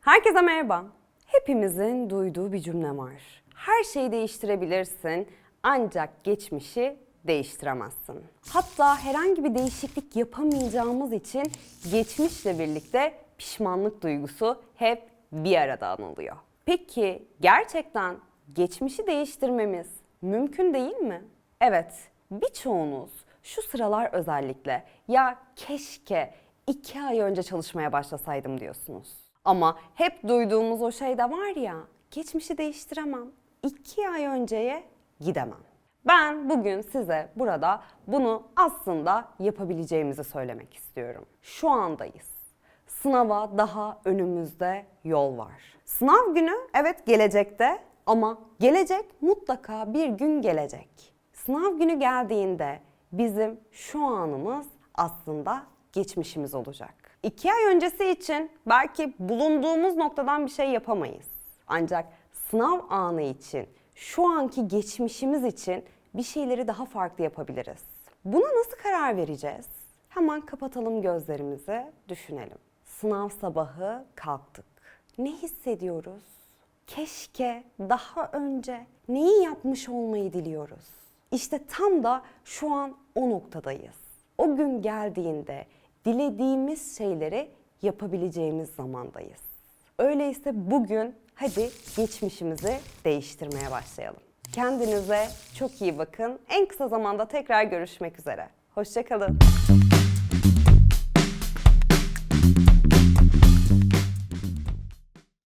Herkese merhaba. Hepimizin duyduğu bir cümle var. Her şeyi değiştirebilirsin ancak geçmişi değiştiremezsin. Hatta herhangi bir değişiklik yapamayacağımız için geçmişle birlikte pişmanlık duygusu hep bir arada anılıyor. Peki gerçekten geçmişi değiştirmemiz mümkün değil mi? Evet, birçoğunuz şu sıralar özellikle ya keşke iki ay önce çalışmaya başlasaydım diyorsunuz. Ama hep duyduğumuz o şey de var ya, geçmişi değiştiremem, iki ay önceye gidemem. Ben bugün size burada bunu aslında yapabileceğimizi söylemek istiyorum. Şu andayız. Sınava daha önümüzde yol var. Sınav günü evet gelecekte ama gelecek mutlaka bir gün gelecek. Sınav günü geldiğinde bizim şu anımız aslında geçmişimiz olacak. İki ay öncesi için belki bulunduğumuz noktadan bir şey yapamayız. Ancak sınav anı için, şu anki geçmişimiz için bir şeyleri daha farklı yapabiliriz. Buna nasıl karar vereceğiz? Hemen kapatalım gözlerimizi, düşünelim. Sınav sabahı kalktık. Ne hissediyoruz? Keşke daha önce neyi yapmış olmayı diliyoruz. İşte tam da şu an o noktadayız. O gün geldiğinde dilediğimiz şeyleri yapabileceğimiz zamandayız. Öyleyse bugün hadi geçmişimizi değiştirmeye başlayalım. Kendinize çok iyi bakın. En kısa zamanda tekrar görüşmek üzere. Hoşçakalın.